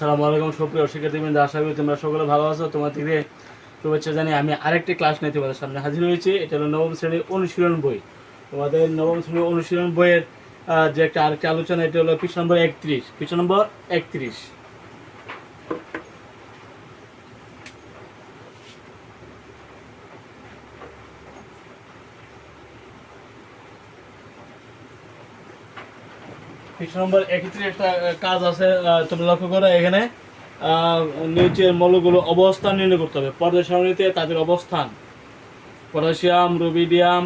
সালামু আলাইকুম, সুপ্রিয় শিক্ষার্থীবৃন্দ, আশা করি তোমরা সকলে ভালো আছো। তোমার থেকে শুভেচ্ছা জানি আমি আরেকটি ক্লাস নিয়ে তোমাদের সামনে হাজির হয়েছি। এটা হলো নবম শ্রেণির অনুশীলন বই। তোমাদের নবম শ্রেণির অনুশীলন বইয়ের যে একটা আরেকটি আলোচনা, এটা হলো পৃষ্ঠ নম্বর একত্রিশ। পৃষ্ঠ নম্বর একত্রিশ। পৃষ্ঠ নম্বর একত্রিশ একটা কাজ আছে তোমরা লক্ষ্য করো এখানে। নিচের মৌলগুলো অবস্থান নির্ণয় করতে হবে। পর্যায় সারণীতে তাদের অবস্থান। Potassium, rubidium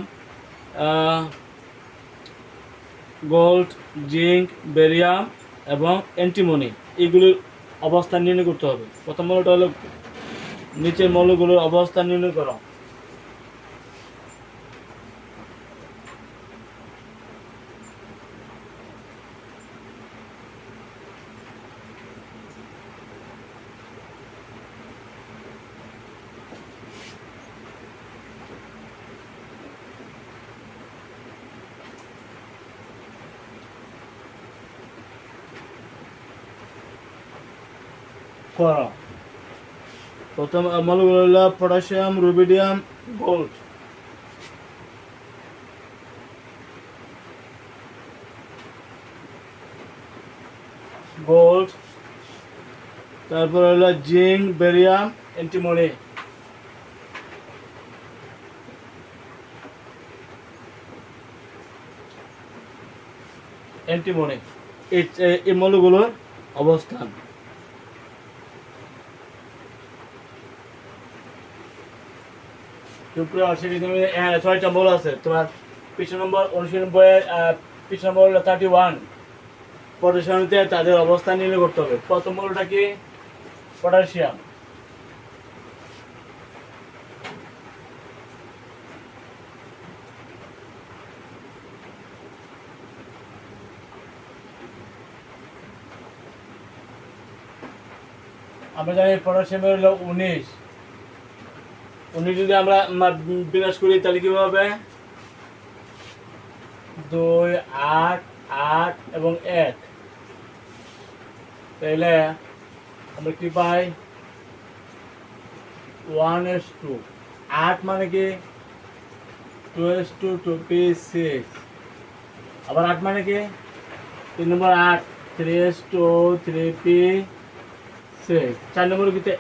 gold, zinc, barium এবং অ্যান্টিমনি। এগুলির অবস্থান নির্ণয় করতে হবে। প্রথম মৌলটা হলো নিচের মৌলগুলোর অবস্থান নির্ণয় করো। করো। প্রথম মৌলগুলো হলো পটাশিয়াম, রুবিডিয়াম, গোল্ড। গোল্ড। তারপর হলো জিঙ্ক, বেরিয়াম, অ্যান্টিমনি। অ্যান্টিমনি। এই মৌলগুলোর অবস্থান। সুপ্রিয় অর্শিনী তুমি ছয়টা মৌল আছে। তোমার পিছন নম্বর অনুশীলন বইয়ের পিছন নম্বর থার্টি ওয়ান পটাশিয়ামতে তাদের অবস্থান নির্ণয় করতে হবে। প্রথম মৌলটা কি? পটাশিয়াম। আমরা জানি পটাশিয়ামের হলো উনিশ। উনিশ যদি আমরা বিনাশ করি, তাহলে কি হবে? দুই, আট আট এবং এক। তাহলে আমরা কি পাই? One S two. আট মানে কি? Two S two two P six. আবার আট মানে কি? তিন নম্বর আট, three S two, three P six. চার নম্বর কিতে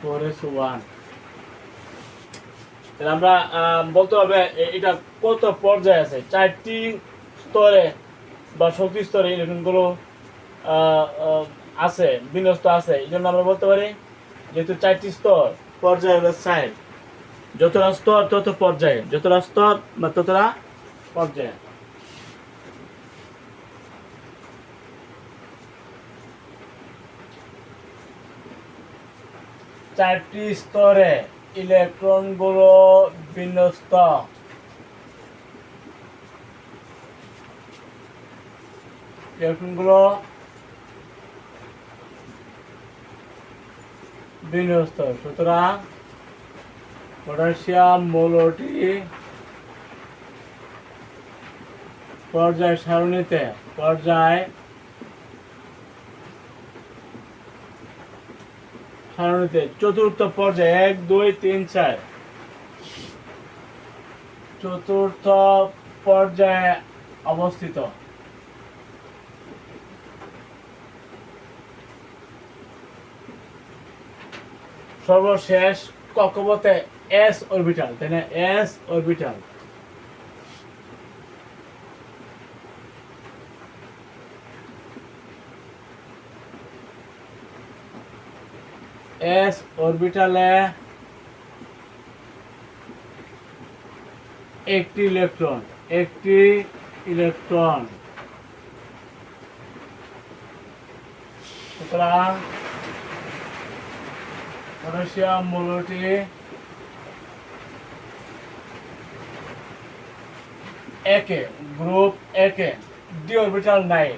ফোর এস ওয়ান। তাহলে আমরা বলতে হবে এটা কত পর্যায়ে আছে? চারটি স্তরে বা শক্তি স্তরে ইলেকট্রনগুলো আছে, বিন্যস্ত আছে। এই জন্য আমরা বলতে পারি, যেহেতু চারটি স্তর, পর্যায়ে হলো সাইড যতটা স্তর, তত পর্যায়ে। যতটা স্তর বা ততটা পর্যায়ে। চারটি স্তরে ইলেকট্রনগুলো বিন্যস্ত। ইলেকট্রনগুলো বিন্যস্ত। সুতরাং পটাশিয়াম মৌলটি পর্যায় সারণীতে পর্যায় সারণীতে চতুর্থ পর্যায়ে এক, দুই, তিন, চার। চতুর্থ পর্যায়ে অবস্থিত। সর্বশেষ কক্ষপথে এস অরবিটাল তাই না? এস অরবিটাল এস অরবিটালে একটি ইলেকট্রন একটি ইলেকট্রন সুতরাং পটাশিয়াম মৌলটি একে গ্রুপ একে ডি অরবিটাল নাই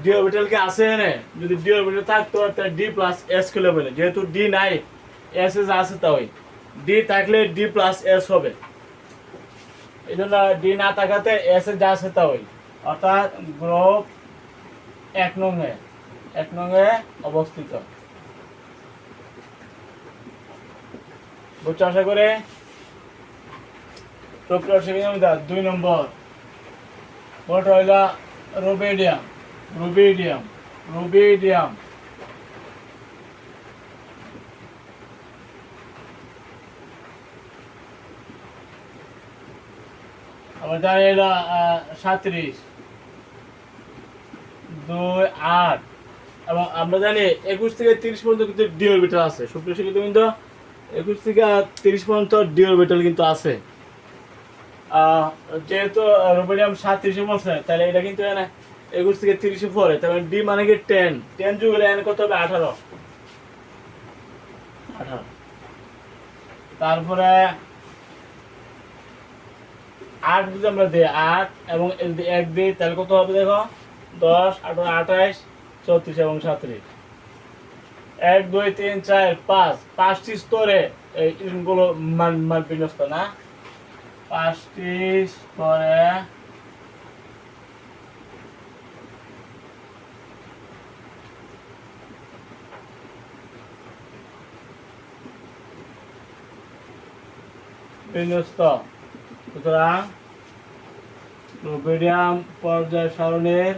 ডি অরবিটাল কি আছে এনে যদি ডি অরবিটাল থাকতো, তাহলে ডি প্লাস এস কে বলে। যেহেতু ডি নাই এস এস আছে তাই। ডি থাকলে ডি প্লাস এস হবে। এই জন্য ডি না থাকাতে এস এ যা আছে তাই। অর্থাৎ গ্রুপ এক নং এ এক নঙ্গে অবস্থিত। বুঝছ আশা করে? দুই নম্বর। ওটা হইল রুবিডিয়াম রুবিডিয়াম রুবিডিয়াম আমরা জানি এটা সাঁত্রিশ। দুই, আট। এবং আমরা জানি একুশ থেকে তিরিশ পর্যন্ত কিন্তু ডি অরবিটাল আছে। সুপ্রিয় শিক্ষিত কিন্তু একুশ থেকে তিরিশ পর্যন্ত ডি অরবিটাল কিন্তু আছে। যেহেতু রোবোডিয়াম সাতত্রিশে পড়ছে তাহলে এটা কিন্তু একুশ থেকে তিরিশে পড়ে তাহলে ডি মানে কি টেন টেন যুগ হলে এনে কত হবে? আঠারো। আঠারো। তারপরে আট যদি আমরা দিই আট এবং এক দিই, তাহলে কত হবে দেখো? দশ, আঠারো, আঠাইশ, চৌত্রিশ এবং সাঁত্রিশ। এক, দুই, তিন, চার, পাঁচ। পাঁচটি স্তরে এই ইউনিটগুলো মান মান বিন্যস্ত না। পাঁচটি স্তরে বিন্যস্ত। সুতরাং রুবিডিয়াম পর্যায় সারণীর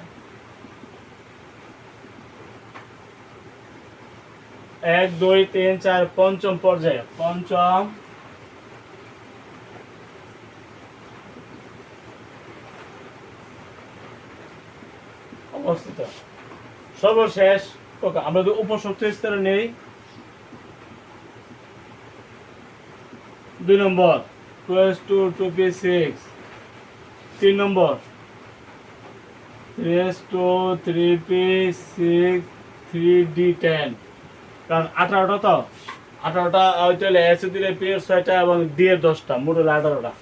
এক, দুই, তিন, চার, পঞ্চম পর্যায়ে। পঞ্চম অবস্থিত। সর্বশেষ কোকা আমরা যদি উপশক্ত স্তরে নেই দুই নম্বর। Two S two two P six তিন নম্বর। Three S two three P six three D ten কারণ আঠারোটা তো। আঠারোটা চলে এস দিলে পি এর ছয়টা এবং ডি এর দশটা মোট হলো আঠারোটা।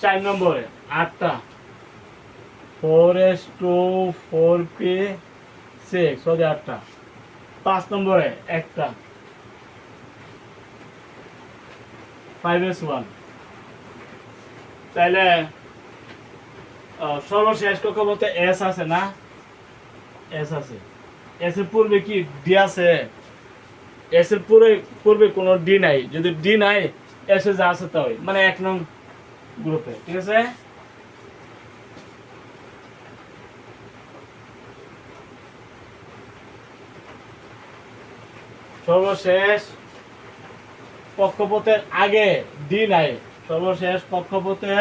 চার নম্বরে, আটটা। Four S two four P six ওদের আটটা। পাঁচ নম্বরে, একটা। ফাইভ ওয়ান তাহলে সর্বশেষ বলতে এস আছে না? এস আছে। এস এর পূর্বে কি ডি আছে? এস এর পূর্বে পূর্বে কোনো ডি নাই। যদি ডি নাই এস এ যা আছে তাই। মানে এক নং গ্রুপে, ঠিক আছে? সর্বশেষ কক্ষপথের আগে ডি নাই। সর্বশেষ পক্ষপথে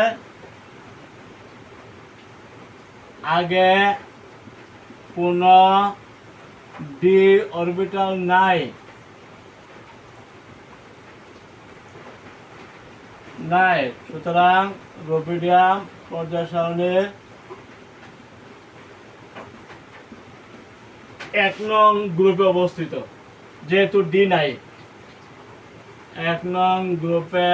আগে কোন ডি অরবিটাল নাই। নাই। সুতরাং রোবিডিয়াম পর্যায় সারণীর এক নং গ্রুপে অবস্থিত, যেহেতু ডি নাই। এক নং গ্রুপে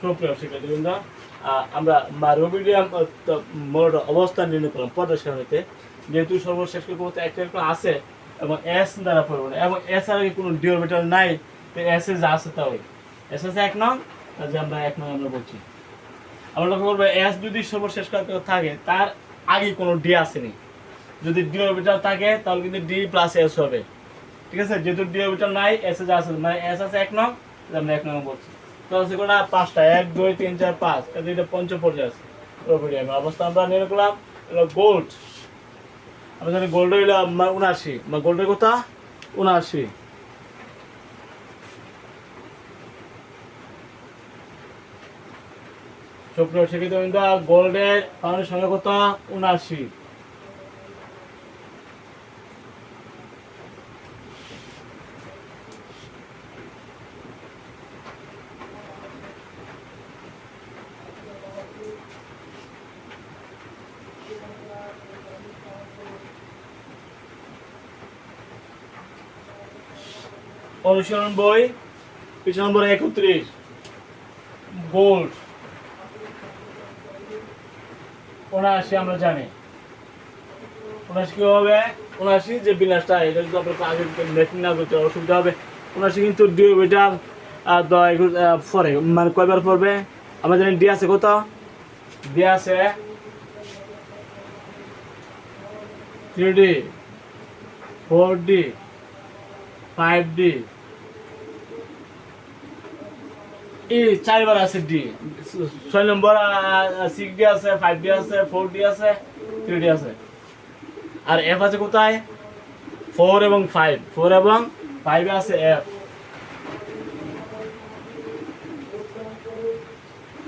সুপ্রিয় শিক্ষার্থীবৃন্দ আমরা রোবিডিয়াম মোট অবস্থান নির্ণয় করলাম পর্যায় সারণীতে যেহেতু সর্বশেষ একটা আছে এবং এস দ্বারা পরিবর্তন এবং এস আর কোনো ডি অরবিটাল নাই, তো এস এ যা আছে তাই। এস এস এক নং যে আমরা এক নং আমরা বলছি। আমরা লক্ষ্য করব এস যদি সর্বশেষ থাকে, তার আগে কোনো ডি আসেনি। যদি ডি অরবিটাল থাকে, তাহলে কিন্তু ডি প্লাস এস হবে। ঠিক আছে? যেহেতু ডি অরবিটাল নাই এস এ যা আছে মানে এস আছে এক নং, তাহলে এক নং বলছি। তো আছে কোনটা? পাঁচটা। এক, দুই, তিন, চার, পাঁচ। কাজে এটা পঞ্চম পর্যায়ে আছে রোবিডিয়াম অবস্থা আমরা নির্ণয় করলাম হলো গোল্ড আমরা জানি গোল্ড হইল উনআশি। আমার গোল্ডের কথা উনআশি। সুপ্রিয় শিক্ষিত গোল্ডের পাউন্ডের সঙ্গে কত উনআশি। অনুসরণ বই, পিছন নম্বর একত্রিশ। গোল্ড উনআশি আমরা জানি। উনআশি কি হবে উনআশি যে বিনাশটা এটা যদি আপনার আগে মেকিং না করতে অসুবিধা হবে। উনআশি কিন্তু ডিওমিটার পরে মানে কয়বার পড়বে? আমরা জানি ডি আছে কত? দিয়ে আছে three D four D five D এই চারবার আছে ডি ছয় নম্বর সিক্স ডি আছে ফাইভ ডি আছে ফোর ডি আছে থ্রি ডি আছে। আর এফ আছে কোথায়? ফোর এবং ফাইভ ফোর এবং ফাইভে আছে এফ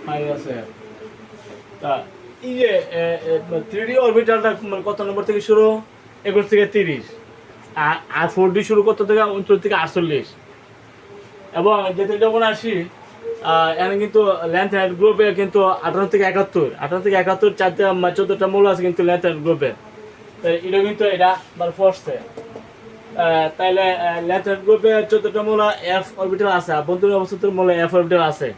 ফাইভ আছে F। তা, এই যে থ্রি ডি অরবিটালটা কত নম্বর থেকে শুরু? একুশ থেকে তিরিশ। আর ফোর ডি শুরু কত থেকে? উনচল্লিশ থেকে আটচল্লিশ। এবং যেতে যখন আসি এখানে কিন্তু লেন্থ গ্রুপে কিন্তু আঠারো থেকে একাত্তর। আঠারো থেকে একাত্তর, চারটে চোদ্দটা মূল আছে কিন্তু লেন্থ গ্রুপে এটা কিন্তু এটা ফোর্সে লেন্থ গ্রুপে চোদ্দটা মূল এফ অরবিটাল আছে বন্ধুর মূল এফ অরবিটাল আছে।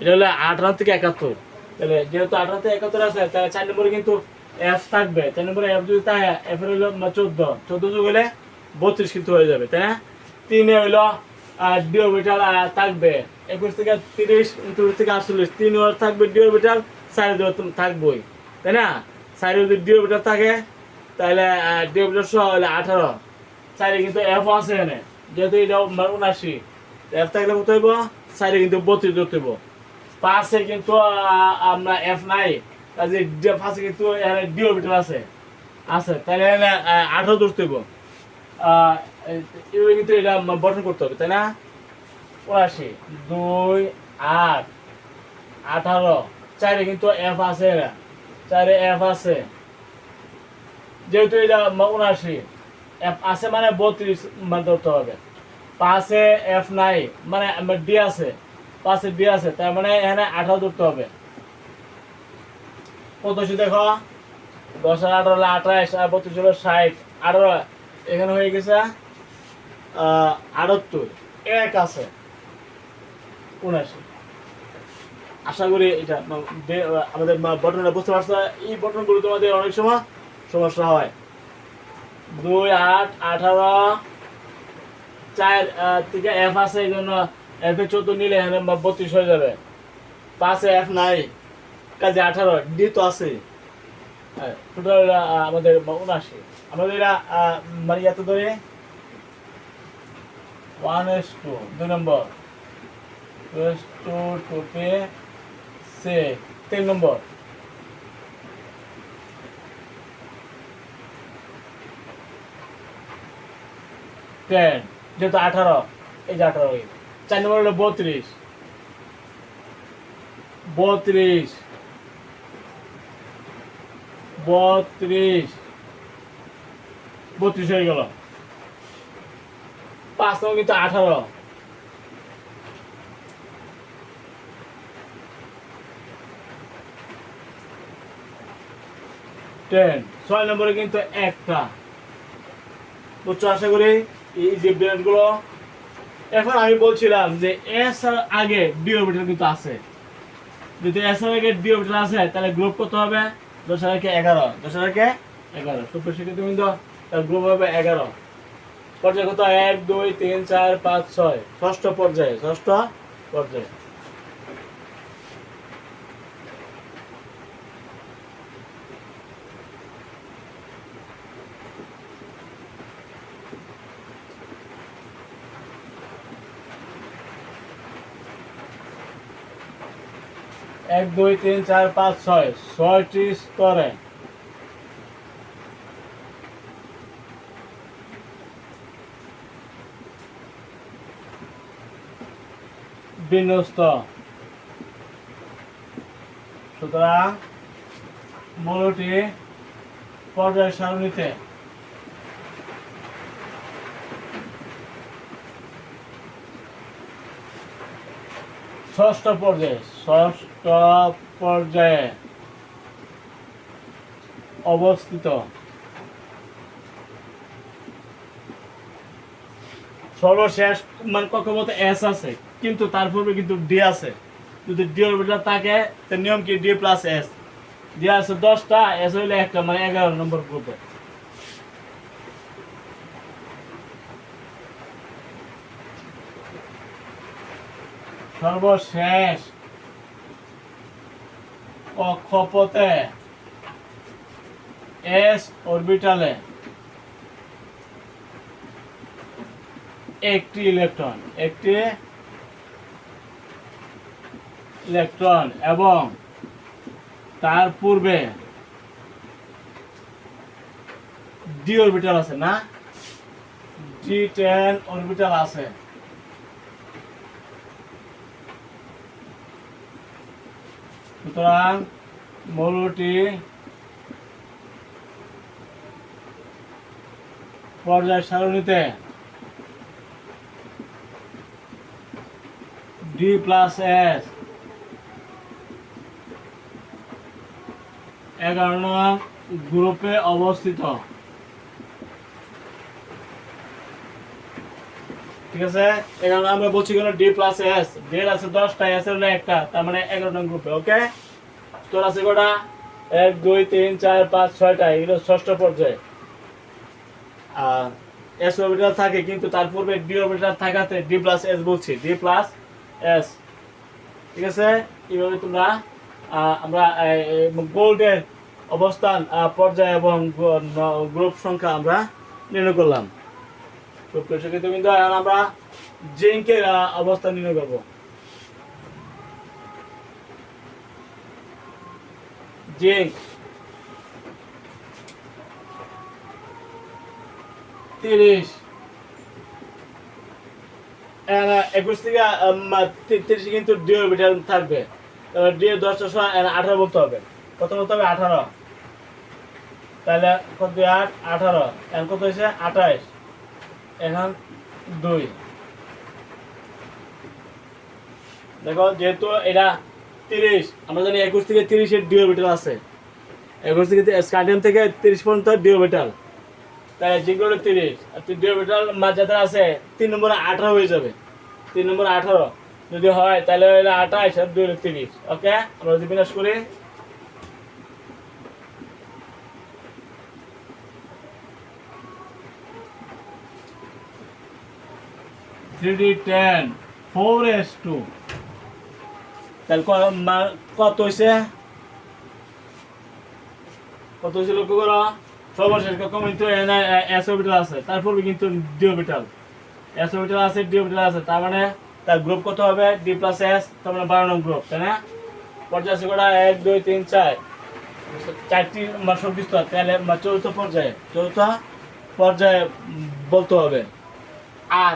এটা আঠারো থেকে একাত্তর। তাহলে যেহেতু আঠারো থেকে একাত্তর আছে তাহলে চার নম্বরে কিন্তু এফ থাকবে। চার নম্বরে এফ যদি থাকে এফ হলো চোদ্দ। চোদ্দ যোগ হলে বত্রিশ কিন্তু হয়ে যাবে, তাই না? তিনে হইল ডি অরবিটাল থাকবে। একুশ থেকে তিরিশ উনত্রিশ থেকে আটচল্লিশ, তিন ওয়ার থাকবে ডি অরবিটাল চার দেওয়ার থাকবই, তাই না? চার যদি ডি অরবিটাল থাকে, তাহলে ডি অরবিটাল সহ হলে আঠারো। চারে কিন্তু এফ আছে এখানে, যেহেতু এটা উনাশি এফ থাকলে কত হইব? চারে কিন্তু বত্রিশ ধরতে হইব। পাঁচে কিন্তু আমরা এফ নাই, কাজে পাঁচে কিন্তু এখানে ডি অরবিটাল আছে। আছে, তাহলে আঠারো ধরতে হইব। এভাবে কিন্তু এটা করতে হবে, তাই না? উনাশি দুই, আট, আঠারো, চারে কিন্তু এফ আছে এরা চারে এফ আছে। যেহেতু এটা উনাশি এফ আছে মানে বত্রিশ মানে ধরতে হবে। পাঁচে এফ নাই মানে ডি আছে, পাঁচে ডি আছে, তার মানে এখানে আঠারো ধরতে হবে। পঁচাশি দেখো, দশ আঠারো আঠাশ, আর বত্রিশ হলো ষাট, আঠারো এখানে হয়ে গেছে আটাত্তর। এক আছে। উনাশি আশা করি এটা আমাদের বটনটা বুঝতে পারছ এই বটনগুলো তোমাদের অনেক সময় সমস্যা হয়। দুই, আট, আঠারো। চার থেকে এফ আছে, এই জন্য এফ চোদ্দ নিলে বত্রিশ হয়ে যাবে। পাঁচে এফ নাই। কাজে আঠারো ডি তো আছে। টোটাল আমাদের উনাশি আমাদের মানে এত ধরে ওয়ান এস টু দুই নম্বর two S two two P সে তিন নম্বর টেন যেহেতু আঠারো, এই যে আঠারো চার নম্বর হলো বত্রিশ। বত্রিশ। বত্রিশ। বত্রিশ হয়ে গেল। পাঁচ নম্বর কিন্তু আঠারো। টেন ছয় নম্বরে কিন্তু একটা। বুঝছ আশা করি? এই যে এখন আমি বলছিলাম যে এস এর আগে ডি অরবিটাল কিন্তু আছে। যদি এস এর আগে ডি অরবিটাল আছে, তাহলে গ্রুপ কত হবে? দশ হাজারকে এগারো। দশ হাজারকে এগারো। সুপ্র শিক্ষিত কিন্তু গ্রুপ হবে এগারো। পর্যায় কত এক, দুই, তিন, চার, পাঁচ, ছয়। ষষ্ঠ পর্যায়ে ষষ্ঠ পর্যায়ে। এক, দুই, তিন, চার, পাঁচ, ছয়। ছয়টি স্তরে বিন্যস্ত। সুতরাং মূলটি পর্যায় সারণীতে। ষষ্ঠ পর্যায়ে ষষ্ঠ পর্যায়ে অবস্থিত। সর্বশেষ মানে কক্ষপথে এস আছে। কিন্তু তার পূর্বে কিন্তু ডি আছে। যদি ডি অরবিটাল থাকে তার নিয়ম কি? ডি প্লাস এস ডি আছে দশটা এস হইলে একটা মানে এগারো নম্বর গ্রুপে সর্বশেষ কক্ষপথে এস অরবিটালে একটি ইলেকট্রন একটি ইলেকট্রন এবং তার পূর্বে ডি অরবিটাল আছে না? জি টেন অরবিটাল আছে। সুতরাং মৌলটি পর্যায় সারণীতে ডি প্লাস এস এগারো নং গ্রুপে অবস্থিত। ঠিক আছে? এখানে আমরা বলছি কেন ডি প্লাস এস ডি আছে দশটা এস এর একটা। তার মানে এগারো নং গ্রুপে, ওকে? তোর আছে কটা? এক, দুই, তিন, চার, পাঁচ, ছয়টা। এগুলো ষষ্ঠ পর্যায়ে। আর এস অরবিটাল থাকে, কিন্তু তার পূর্বে ডি অরবিটাল থাকাতে ডি প্লাস এস বলছি। ডি প্লাস এস ঠিক আছে? এইভাবে তোমরা আমরা গোল্ডের অবস্থান পর্যায় এবং গ্রুপ সংখ্যা আমরা নির্ণয় করলাম। আমরা জিঙ্কের অবস্থান নির্ণয় করব। জিঙ্ক। তিরিশ। একুশ থেকে তিরিশ কিন্তু ডি অরবিটাল থাকবে। ডি দশটার সময় আঠারো বলতে হবে। কত বলতে হবে? আঠারো। তাহলে কত দুই? আট, আঠারো। এখন কত হয়েছে? আঠাইশ এখন দুই। দেখো, যেহেতু এটা তিরিশ, আমরা জানি একুশ থেকে তিরিশের ডি অরবিটাল আছে। একুশ থেকে স্কার্ডিয়াম থেকে তিরিশ পর্যন্ত ডি অরবিটাল তাহলে যেগুলো তিরিশ। আর ডি অরবিটাল যাতে আছে, তিন নম্বরে আঠারো হয়ে যাবে। তিন নম্বরে আঠারো। যদি হয়, তাহলে হলো আঠাশ, আর দুই তিরিশ। ওকে আমরা যদি বিনাশ করি three ten four S two তাহলে কত হয়েছে কত হয়েছে লক্ষ্য করো? সর্বশেষ কখন কিন্তু এস অরবিটাল আছে। তারপর কিন্তু ডি অরবিটাল এস অরবিটাল আছে ডি অরবিটাল আছে। তার মানে তার গ্রুপ কত হবে? ডি প্লাস এস তার মানে বারো নং গ্রুপ তাই না? পর্যায় কটা? এক, দুই, তিন, চার। চারটি স্তর তাহলে চতুর্থ পর্যায়ে চতুর্থ পর্যায়ে বলতে হবে। আর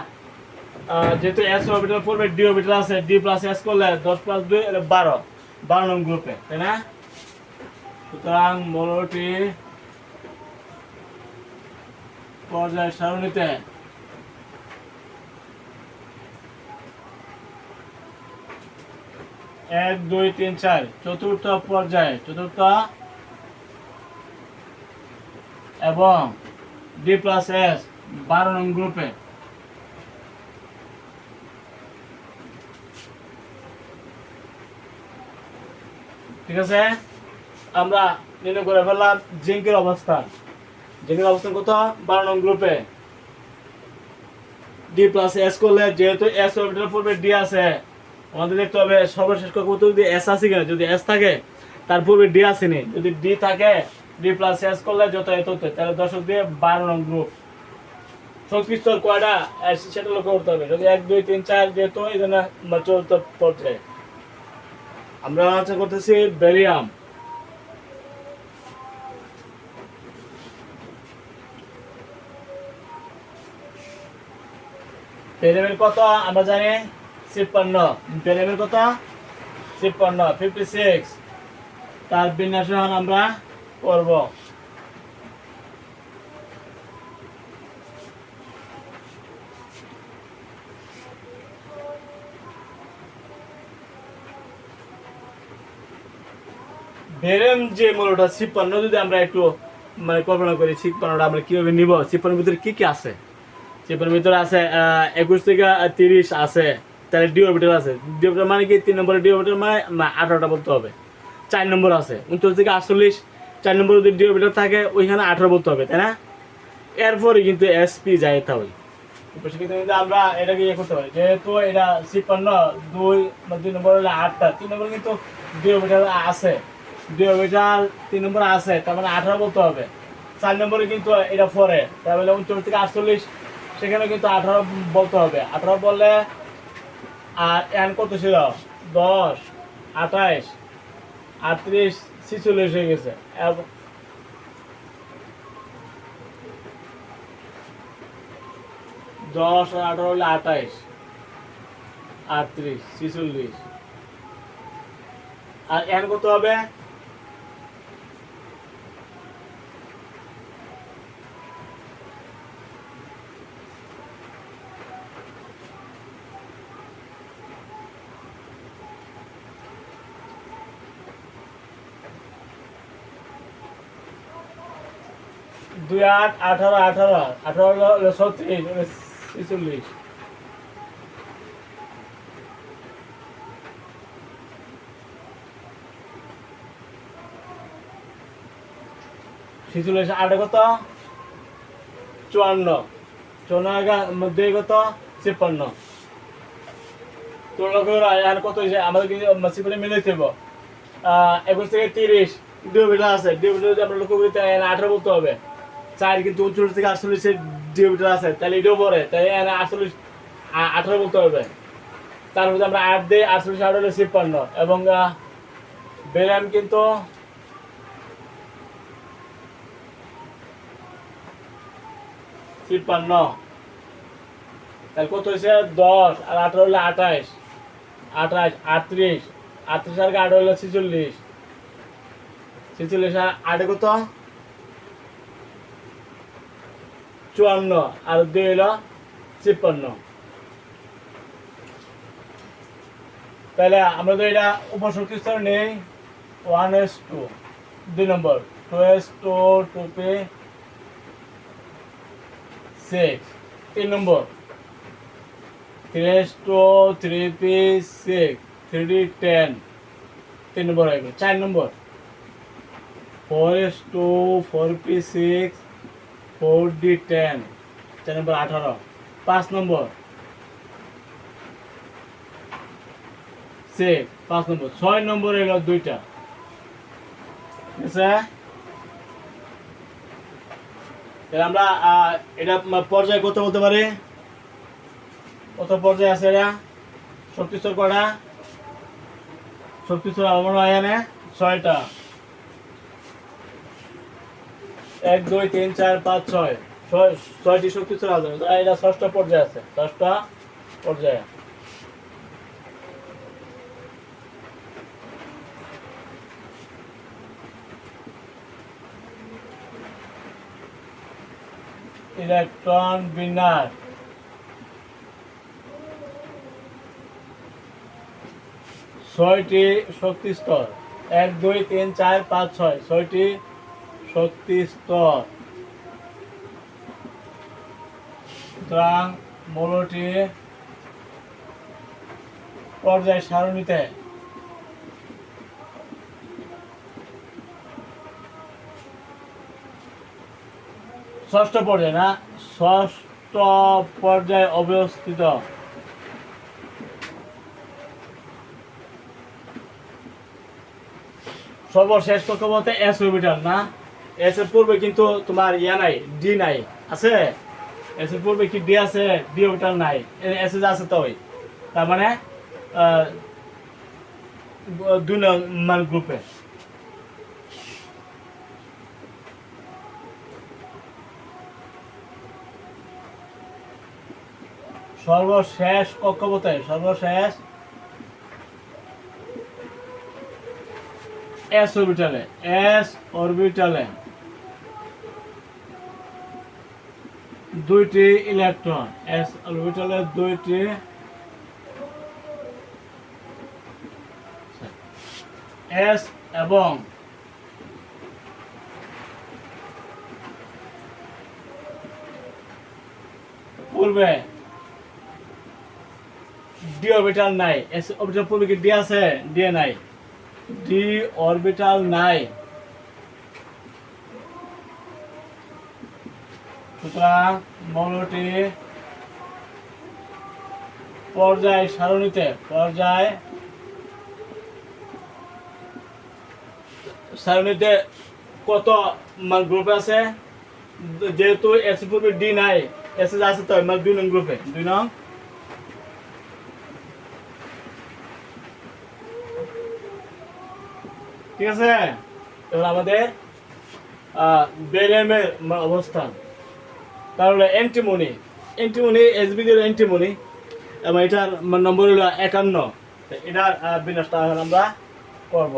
যেহেতু এস অরবিটাল পড়বে ডি অরবিটাল আছে ডি প্লাস এস করলে দশ প্লাস দুই এটা বারো। বারো নং গ্রুপে তাই না? সুতরাং মৌলটি পর্যায় সারণীতে। এক, দুই, তিন, চার, চতুর্থ পর্যায়ে, চতুর্থ। এবং ডি প্লাস এস বারো নং গ্রুপে ঠিক আছে? আমরা নির্ণয় করে ফেললাম জিঙ্কের অবস্থান। জিঙ্কের অবস্থান কত? বারো নং গ্রুপে ডি প্লাস এস করলে যেহেতু এস অরবিটাল পূর্বে ডি আছে, আমাদের দেখতে হবে সর্বশেষ কত যদি এস আছে কিনা, যদি এস থাকে, তার পূর্বে ডি আসেনি। যদি ডি থাকে ডি প্লাস এস করলে যত এত তাহলে দশক দিয়ে বারো নং গ্রুপ স্তর কয়টা সেটা লক্ষ্য করতে হবে। যদি এক, দুই, তিন, চার যেহেতু, এই জন্য চতুর্থ পর্যায়ে। আমরা আলোচনা করতেছি বেরিয়াম। পেরেমের কত? আমরা জানি ছিপ্পান্ন। পেরেমের কত? ছিপ্পান্ন ফিফটি সিক্স তার বিন্যাস আমরা করব। বেরেম যে মূলটা ছিপ্পান্ন, যদি আমরা একটু মানে কল্পনা করি ছিপ্পান্নটা আমরা কীভাবে নিব, ছিপ্পান্নের ভিতরে কী কী আছে? ছিপ্পান্নের ভিতরে আছে একুশ থেকে তিরিশ আছে, তাহলে ডি অরবিটাল আছে। ডি মানে কি? তিন নম্বরের ডি অরবিটাল মানে আঠারোটা বলতে হবে। চার নম্বর আছে, উনচল্লিশ থেকে আটচল্লিশ। চার নম্বর যদি ডি অরবিটাল থাকে, ওইখানে আঠারো বলতে হবে, তাই না? এরপরে কিন্তু এসপি সেক্ষেত্রে কিন্তু আমরা এটাকে ইয়ে করতে পারি, যেহেতু এটা ছিপ্পান্ন, দুই দুই নম্বর হলে আটটা, তিন নম্বর কিন্তু ডি অরবিটাল আছে। দুই তিন নম্বর আছে, তার মানে আঠারো বলতে হবে। চার নম্বরে কিন্তু এটা পরে তাহলে উনচল্লিশ থেকে আটচল্লিশ, সেখানে কিন্তু আঠারো বলতে হবে। আঠারো বললে, আর এন কত ছিল? দশ, আঠাইশ, আটত্রিশ, ছিচল্লিশ হয়ে গেছে। দশ আর আঠারো হলে আঠাইশ, আটত্রিশ, ছিচল্লিশ। আর এন কত হবে? আট, আঠারো আঠারো আঠারো ছত্রিশ ছেচল্লিশ। কত? চুয়ান্ন। চুয়ান্ন মধ্যে কত? তিপ্পান্ন তুলনা করে আর কত হয়েছে আমাদের কিন্তু মিলে দেবো একুশ থেকে তিরিশ, দুই বিটা আছে। দুই বিটা আমরা লক্ষ্য করি আঠারো বলতে হবে। চার কিন্তু উনচল্লিশ থেকে আটচল্লিশের বিটা আছে, তাহলে এটাও পরে। তাই আটচল্লিশ আঠারো বলতে হবে। তার মধ্যে আমরা আট দিই আটচল্লিশ আট হলে তিপ্পান্ন এবং বেরাম কিন্তু তিপ্পান্ন তাহলে কত হয়েছে? দশ। আর আঠারো হলে আঠাইশ আঠাইশ আটত্রিশ। আটত্রিশ আর আট হলো ছেচল্লিশ। ছেচল্লিশ আর আটে কত? চুয়ান্ন আর দুই হলো তিপ্পান্ন তাহলে আমরা তো এটা উপশক্তি স্তর নেই। ওয়ান এস টু দুই নম্বর। Two S two two P six তিন নম্বর। Three S two three P six three ten তিন নম্বর হয়ে গেল। চার নম্বর। Four S two four P six four D ten, চার নম্বর আঠারো, পাঁচ নম্বর সিক্স পাঁচ নম্বর, ছয় নম্বর এলো দুইটা। ঠিক আমরা এটা পর্যায় কত বলতে পারি। কত পর্যায়ে আছে এটা? শক্তিস্তর কটা? শক্তিস্তর আমার এখানে ছয়টা। এক, দুই, তিন, চার, পাঁচ, ছয়। ছয়, ছয়টি আছে আর এটা ষষ্ঠ পর্যায়ে আছে। ষষ্ঠ পর্যায়ে। ইলেকট্রন বিন্যাস। ছয়টি শক্তি স্তর। এক, দুই, তিন, চার, পাঁচ, ছয়। ছয়টি শক্তি স্তর। সুতরাং মূলটি পর্যায় সারণীতে। ষষ্ঠ পর্যায়ে না? ষষ্ঠ পর্যায়ে অবস্থিত। সর্বশেষ কক্ষ বলতে এস অরবিটাল না? এস এর পূর্বে কিন্তু তোমার ইয়া নাই, ডি নাই, আছে? এস এর পূর্বে কি ডি আছে, ডি অরবিটাল নাই এস আছে তো তার মানে দুই নম্বর গ্রুপে। সর্বশেষ কক্ষপথে, সর্বশেষ এস অরবিটালে এস অরবিটালে দুইটি ইলেকট্রন এস অরবিটালে দুইটি এস এবং পূর্বে ডি অরবিটাল নাই এস অরবিটাল পূর্বে কি ডি আছে? ডি নাই। ডি অরবিটাল নাই সুতরাং মৌলটি পর্যায় সারণীতে পর্যায় সারণীতে কত মানে গ্রুপে আছে? যেহেতু এস গ্রুপে ডি নাই এস আছে তো মানে দুই নং গ্রুপে দুই নং? ঠিক আছে? এবার আমাদের বেরিয়ামের অবস্থান। তাহলে অ্যান্টিমনি অ্যান্টিমনি এসবি এর অ্যান্টিমনি এবং এটার নম্বর হলো একান্ন। এটার বিনাশটা আমরা করব।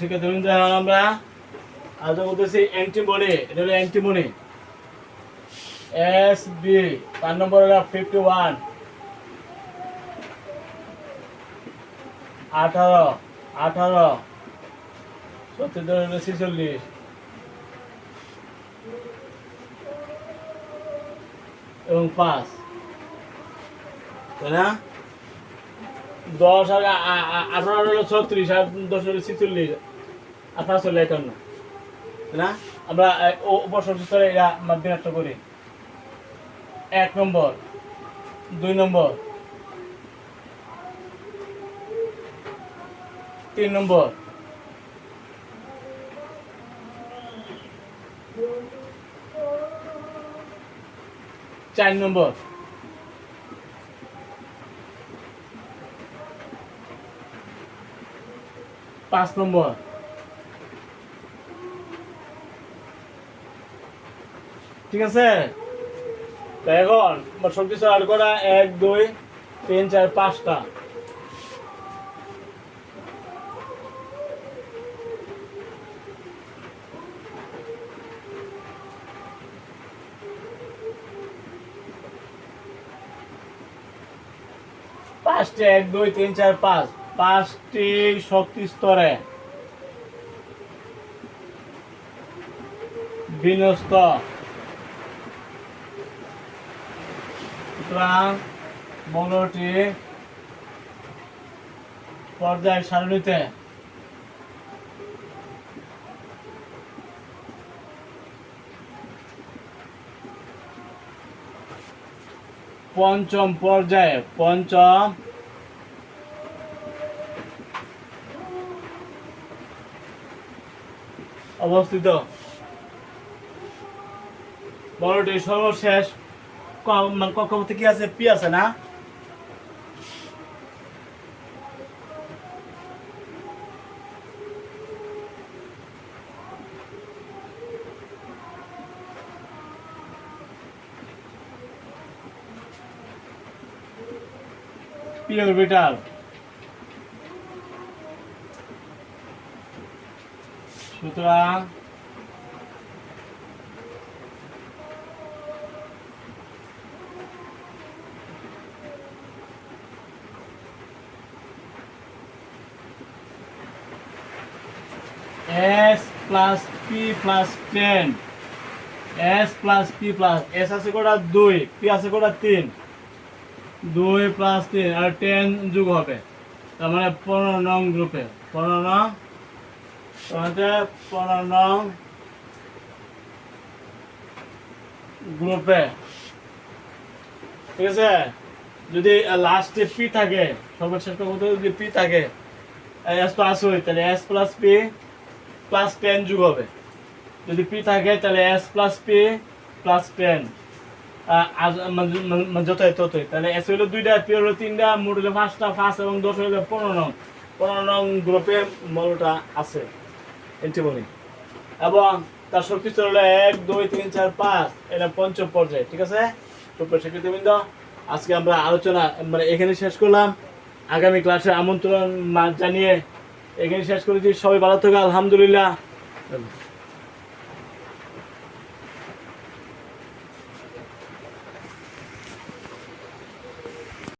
শিক্ষার্থীবৃন্দ, এখন আমরা আলোচনা করতেছি অ্যান্টিমনি এটা হলো অ্যান্টিমনি এস বি তার নম্বর ফিফটি ওয়ান আঠারো আঠারো। সত্যি হলো ছিচল্লিশ। এবং পাঁচ। তাই না? দশ আর আ- আ- আ- আঠারো হলো ছত্রিশ আর দশ হলো ছিচল্লিশ আর পাঁচ হলো একান্ন। না? আমরা উপসর্গ স্তরে এরা বিনাষ্ট করি। এক নম্বর দুই নম্বর তিন নম্বর চার নম্বর। পাঁচ নম্বর। ঠিক আছে? এখন আমার শক্তি আট করা এক, দুই, তিন, চার, পাঁচটা। পাঁচটা, এক, দুই, তিন, চার, পাঁচ। পাঁচটি শক্তি স্তরে বিন্যস্ত। সুতরাং মৌলটি পর্যায় সারণীতে। পঞ্চম পর্যায়ে পঞ্চম অবস্থিত। বড়টি সর্বশেষ। মানে কক্ষপথে কি আছে? পি আছে না? পি অরবিটাল সুতরাং S plus P plus ten S plus P plus S আছে কোটা? দুই। পি আছে কোটা? তিন। দুই প্লাস তিন, আর টেন যুগ হবে। তার মানে পনেরো নং গ্রুপে। পনেরো নং তোমাদের পনেরো নং গ্রুপে ঠিক আছে? যদি পি থাকে যদি পি থাকে এস প্লাস হয়, তাহলে S plus P plus ten যুগ হবে। যদি পি থাকে, তাহলে S plus P plus ten যতই, ততই। তাহলে এস হইল দুইটা পি হলো তিনটা, মোট হলো পাঁচটা, পাঁচ এবং দশ হইল পনেরো। নং পনেরো নং গ্রুপে মলটা আছে। এন্টিবনি এবং তার শক্তি হলো এক, দুই, তিন, চার, পাঁচ। এটা পঞ্চম পর্যায়ে, ঠিক আছে? সুপ্রিয় আজকে আমরা আলোচনা মানে এখানে শেষ করলাম। আগামী ক্লাসে আমন্ত্রণ জানিয়ে এখানে শেষ করেছি। সবাই ভালো থাকো, আলহামদুলিল্লাহ।